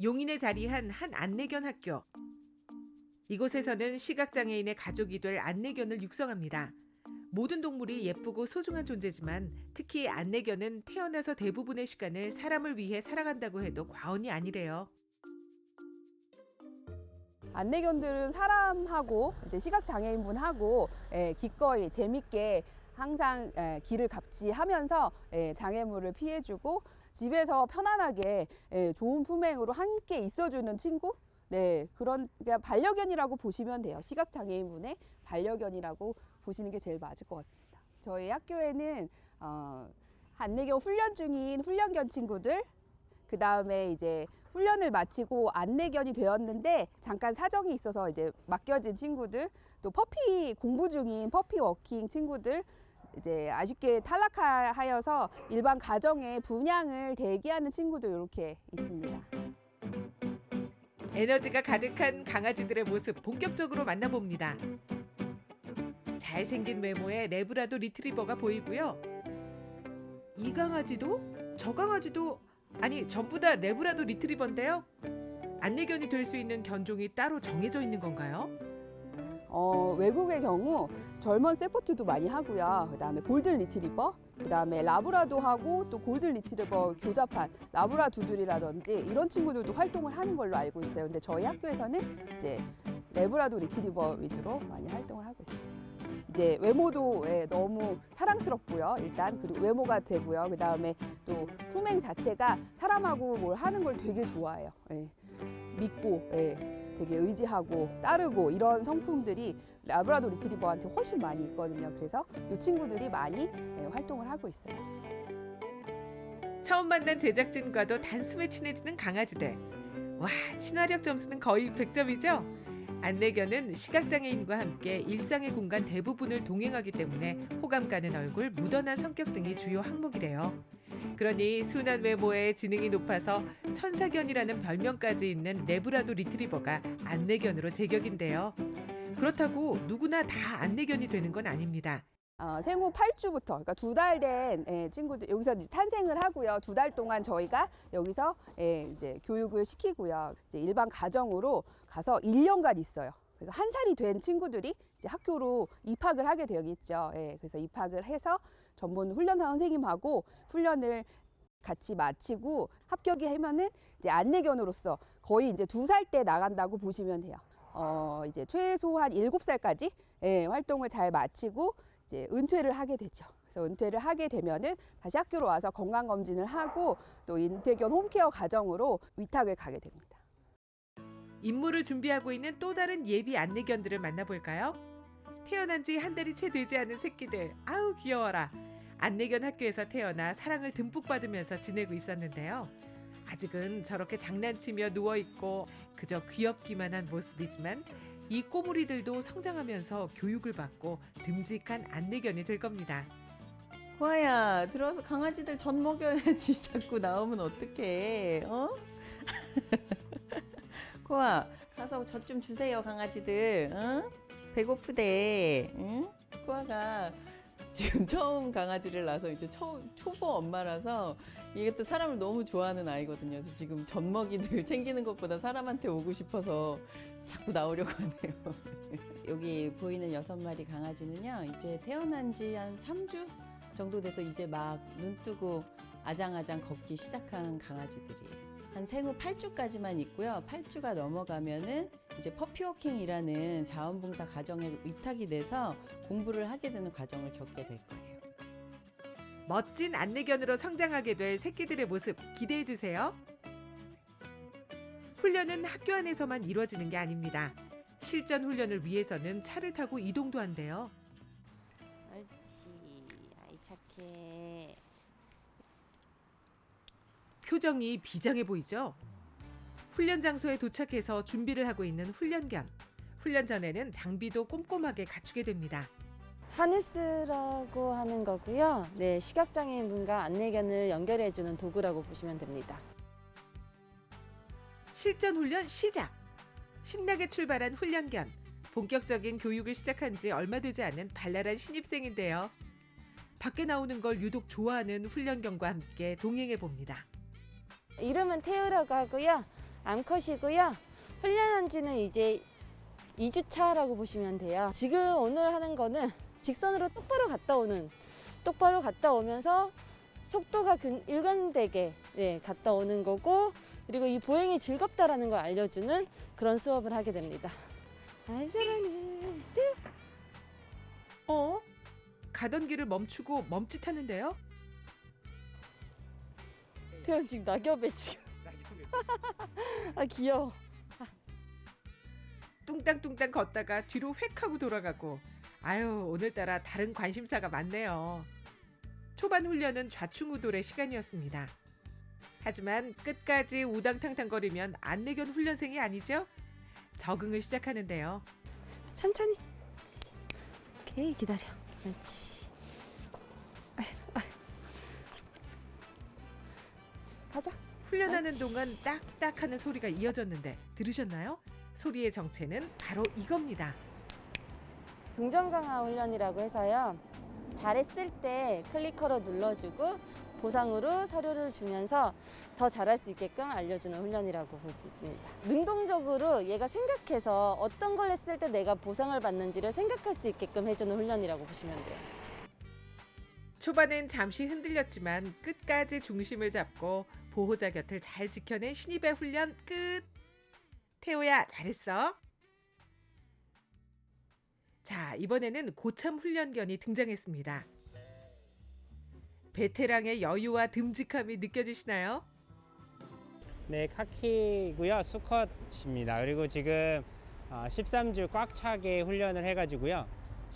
용인에 자리한 한 안내견 학교. 이곳에서는 시각장애인의 가족이 될 안내견을 육성합니다. 모든 동물이 예쁘고 소중한 존재지만 특히 안내견은 태어나서 대부분의 시간을 사람을 위해 살아간다고 해도 과언이 아니래요. 안내견들은 사람하고 이제 시각 장애인분하고 예, 기꺼이 재밌게 항상 예, 길을 갑지하면서 예, 장애물을 피해주고 집에서 편안하게 예, 좋은 품행으로 함께 있어주는 친구. 네 그런 그냥 반려견이라고 보시면 돼요. 시각 장애인분의 반려견이라고 보시는 게 제일 맞을 것 같습니다. 저희 학교에는 어, 안내견 훈련 중인 훈련견 친구들 그 다음에 이제 훈련을 마치고 안내견이 되었는데 잠깐 사정이 있어서 이제 맡겨진 친구들 또 퍼피 공부 중인 퍼피 워킹 친구들 이제 아쉽게 탈락하여서 일반 가정에 분양을 대기하는 친구들 이렇게 있습니다. 에너지가 가득한 강아지들의 모습 본격적으로 만나봅니다. 잘생긴 외모의 레브라도 리트리버가 보이고요. 이 강아지도 저 강아지도 아니 전부 다 레브라도 리트리버인데요. 안내견이 될 수 있는 견종이 따로 정해져 있는 건가요? 어, 외국의 경우 젊은 세포트도 많이 하고요. 그다음에 골든 리트리버, 그다음에 라브라도 하고 또 골든 리트리버 교잡한 라브라 두들이라든지 이런 친구들도 활동을 하는 걸로 알고 있어요. 근데 저희 학교에서는 이제 레브라도 리트리버 위주로 많이 활동을 하고 있습니다. 이제 외모도 예, 너무 사랑스럽고요. 일단 그리고 외모가 되고요. 그 다음에 또 품행 자체가 사람하고 뭘 하는 걸 되게 좋아해요. 예. 믿고 예. 되게 의지하고 따르고 이런 성품들이 라브라도 리트리버한테 훨씬 많이 있거든요. 그래서 이 친구들이 많이 예, 활동을 하고 있어요. 처음 만난 제작진과도 단숨에 친해지는 강아지들. 와, 친화력 점수는 거의 100점이죠? 안내견은 시각장애인과 함께 일상의 공간 대부분을 동행하기 때문에 호감 가는 얼굴, 무던한 성격 등이 주요 항목이래요. 그러니 순한 외모에 지능이 높아서 천사견이라는 별명까지 있는 레브라도 리트리버가 안내견으로 제격인데요. 그렇다고 누구나 다 안내견이 되는 건 아닙니다. 어, 생후 8주부터 그러니까 두 달 된 친구들 여기서 탄생을 하고요. 두 달 동안 저희가 여기서 예, 이제 교육을 시키고요. 이제 일반 가정으로 가서 1년간 있어요. 그래서 한 살이 된 친구들이 이제 학교로 입학을 하게 되겠죠. 예, 그래서 입학을 해서 전문 훈련사 선생님하고 훈련을 같이 마치고 합격이 하면은 이제 안내견으로서 거의 이제 두 살 때 나간다고 보시면 돼요. 어, 이제 최소한 일곱 살까지 예, 활동을 잘 마치고 이제 은퇴를 하게 되죠. 그래서 은퇴를 하게 되면은 다시 학교로 와서 건강 검진을 하고 또 인퇴견 홈케어 가정으로 위탁을 가게 됩니다. 임무를 준비하고 있는 또 다른 예비 안내견들을 만나볼까요? 태어난 지 한 달이 채 되지 않은 새끼들. 아우 귀여워라. 안내견 학교에서 태어나 사랑을 듬뿍 받으면서 지내고 있었는데요. 아직은 저렇게 장난치며 누워 있고 그저 귀엽기만 한 모습이지만 이 꼬물이들도 성장하면서 교육을 받고 듬직한 안내견이 될 겁니다. 코아야 들어와서 강아지들 젖 먹여야지 자꾸 나오면 어떡해 어? 코아 가서 젖 좀 주세요 강아지들 응? 배고프대 응? 코아가 지금 처음 강아지를 낳아서 이제 초, 초보 엄마라서 이게 또 사람을 너무 좋아하는 아이거든요. 그래서 지금 젖먹이들 챙기는 것보다 사람한테 오고 싶어서 자꾸 나오려고 하네요. 여기 보이는 여섯 마리 강아지는요, 이제 태어난 지한 3주 정도 돼서 이제 막 눈 뜨고 아장아장 걷기 시작한 강아지들이에요. 한 생후 8주까지만 있고요. 8주가 넘어가면은 이제 퍼피워킹이라는 자원봉사 과정에 위탁이 돼서 공부를 하게 되는 과정을 겪게 될 거예요. 멋진 안내견으로 성장하게 될 새끼들의 모습 기대해 주세요. 훈련은 학교 안에서만 이루어지는 게 아닙니다. 실전 훈련을 위해서는 차를 타고 이동도 한대요. 옳지. 아이 착해. 표정이 비장해 보이죠? 훈련 장소에 도착해서 준비를 하고 있는 훈련견. 훈련 전에는 장비도 꼼꼼하게 갖추게 됩니다. 하네스라고 하는 거고요. 네, 시각장애인 분과 안내견을 연결해주는 도구라고 보시면 됩니다. 실전 훈련 시작. 신나게 출발한 훈련견. 본격적인 교육을 시작한 지 얼마 되지 않은 발랄한 신입생인데요. 밖에 나오는 걸 유독 좋아하는 훈련견과 함께 동행해 봅니다. 이름은 태우라고 하고요. 암컷이고요. 훈련한 지는 이제 2주차라고 보시면 돼요. 지금 오늘 하는 거는 직선으로 똑바로 갔다 오는, 똑바로 갔다 오면서 속도가 균- 일관되게 예, 갔다 오는 거고, 그리고 이 보행이 즐겁다라는 걸 알려주는 그런 수업을 하게 됩니다. 아이, 잘하네. 어? 가던 길을 멈추고 멈칫하는데요? 태연 지금 낙엽에 지금. 아, 귀여워. 뚱땅뚱땅 걷다가 뒤로 획 하고 돌아가고 아유 오늘따라 다른 관심사가 많네요. 초반 훈련은 좌충우돌의 시간이었습니다. 하지만 끝까지 우당탕탕거리면 안내견 훈련생이 아니죠? 적응을 시작하는데요. 천천히. 오케이, 기다려. 그렇지. 훈련하는. 동안 딱딱 하는 소리가 이어졌는데 들으셨나요? 소리의 정체는 바로 이겁니다. 긍정 강화 훈련이라고 해서요. 잘했을 때 클리커로 눌러주고 보상으로 사료를 주면서 더 잘할 수 있게끔 알려주는 훈련이라고 볼 수 있습니다. 능동적으로 얘가 생각해서 어떤 걸 했을 때 내가 보상을 받는지를 생각할 수 있게끔 해주는 훈련이라고 보시면 돼요. 초반엔 잠시 흔들렸지만 끝까지 중심을 잡고 보호자 곁을 잘 지켜낸 신입의 훈련 끝. 태호야 잘했어. 자 이번에는 고참 훈련견이 등장했습니다. 베테랑의 여유와 듬직함이 느껴지시나요? 네, 카키고요. 수컷입니다. 그리고 지금 어, 13주 꽉 차게 훈련을 해가지고요.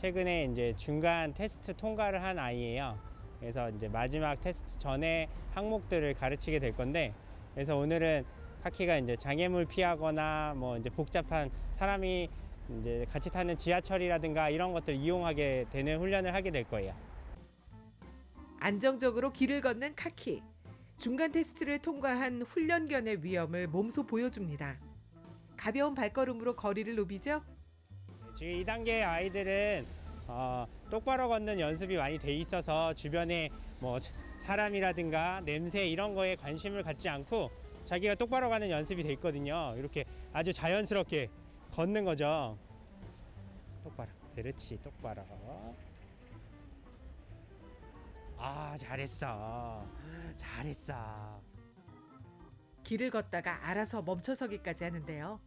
최근에 이제 중간 테스트 통과를 한 아이예요. 그래서 이제 마지막 테스트 전에 항목들을 가르치게 될 건데, 그래서 오늘은 카키가 이제 장애물 피하거나 뭐 이제 복잡한 사람이 이제 같이 타는 지하철이라든가 이런 것들 이용하게 되는 훈련을 하게 될 거예요. 안정적으로 길을 걷는 카키. 중간 테스트를 통과한 훈련견의 위험을 몸소 보여줍니다. 가벼운 발걸음으로 거리를 누비죠. 지금 2단계 아이들은 어, 똑바로 걷는 연습이 많이 돼 있어서 주변에 뭐 자- 사람이라든가 냄새 이런 거에 관심을 갖지 않고 자기가 똑바로 가는 연습이 돼 있거든요. 이렇게 아주 자연스럽게 걷는 거죠. 똑바로. 그렇지. 똑바로. 아, 잘했어. 잘했어. 길을 걷다가 알아서 멈춰서기까지 하는데요.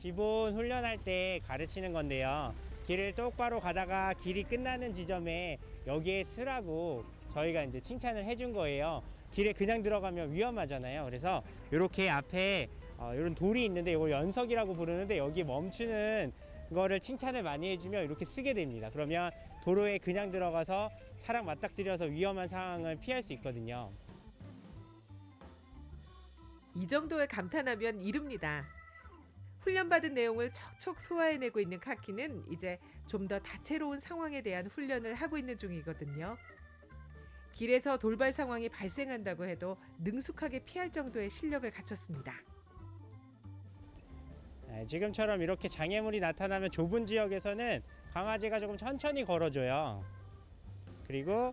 기본 훈련할 때 가르치는 건데요. 길을 똑바로 가다가 길이 끝나는 지점에 여기에 쓰라고 저희가 이제 칭찬을 해준 거예요. 길에 그냥 들어가면 위험하잖아요. 그래서 이렇게 앞에 어, 이런 돌이 있는데 이걸 연석이라고 부르는데 여기 멈추는 거를 칭찬을 많이 해주면 이렇게 쓰게 됩니다. 그러면 도로에 그냥 들어가서 차량 맞닥뜨려서 위험한 상황을 피할 수 있거든요. 이 정도의 감탄하면 이릅니다. 훈련받은 내용을 척척 소화해내고 있는 카키는 이제 좀 더 다채로운 상황에 대한 훈련을 하고 있는 중이거든요. 길에서 돌발 상황이 발생한다고 해도 능숙하게 피할 정도의 실력을 갖췄습니다. 네, 지금처럼 이렇게 장애물이 나타나면 좁은 지역에서는 강아지가 조금 천천히 걸어줘요. 그리고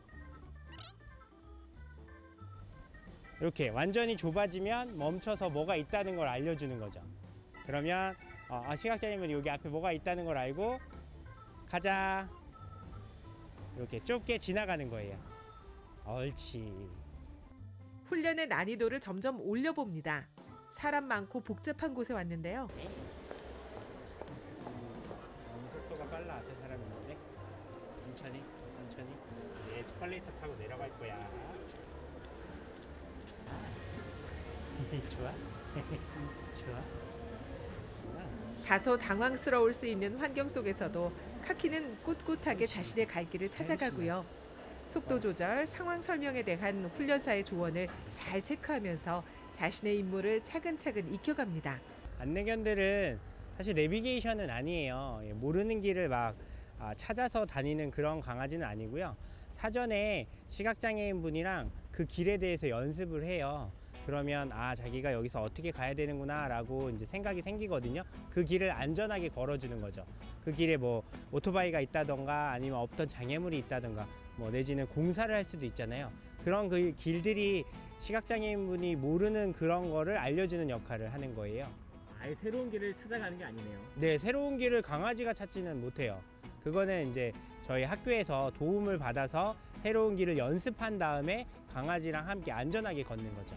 이렇게 완전히 좁아지면 멈춰서 뭐가 있다는 걸 알려주는 거죠. 그러면 어, 아, 시각장애물이 여기 앞에 뭐가 있다는 걸 알고 가자. 이렇게 좁게 지나가는 거예요. 옳지. 훈련의 난이도를 점점 올려봅니다. 사람 많고 복잡한 곳에 왔는데요. 너무 속도가 빨라 앞에 사람 있는데 천천히 천천히 네, 에스컬레이터 타고 내려갈 거야 좋아 좋아 다소 당황스러울 수 있는 환경 속에서도 카키는 꿋꿋하게 자신의 갈 길을 찾아가고요. 속도 조절, 상황 설명에 대한 훈련사의 조언을 잘 체크하면서 자신의 임무를 차근차근 익혀갑니다. 안내견들은 사실 내비게이션은 아니에요. 예, 모르는 길을 막 아, 찾아서 다니는 그런 강아지는 아니고요. 사전에 시각장애인 분이랑 그 길에 대해서 연습을 해요 그러면 아 자기가 여기서 어떻게 가야 되는구나 라고 이제 생각이 생기거든요 그 길을 안전하게 걸어주는 거죠 그 길에 뭐 오토바이가 있다던가 아니면 없던 장애물이 있다던가 뭐 내지는 공사를 할 수도 있잖아요 그런 그 길들이 시각장애인분이 모르는 그런 거를 알려주는 역할을 하는 거예요. 아예 새로운 길을 찾아가는 게 아니네요. 네, 새로운 길을 강아지가 찾지는 못해요. 그거는 이제 저희 학교에서 도움을 받아서 새로운 길을 연습한 다음에 강아지랑 함께 안전하게 걷는 거죠.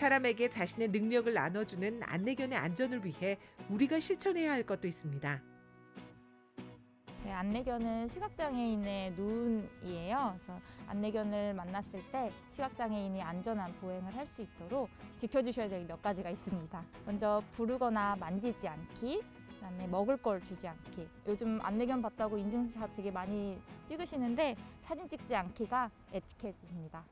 사람에게 자신의 능력을 나눠주는 안내견의 안전을 위해 우리가 실천해야 할 것도 있습니다. 네, 안내견은 시각장애인의 눈이에요. 그래서 안내견을 만났을 때 시각장애인이 안전한 보행을 할 수 있도록 지켜주셔야 될 몇 가지가 있습니다. 먼저 부르거나 만지지 않기, 그다음에 먹을 걸 주지 않기. 요즘 안내견 봤다고 인증샷 되게 많이 찍으시는데 사진 찍지 않기가 에티켓입니다.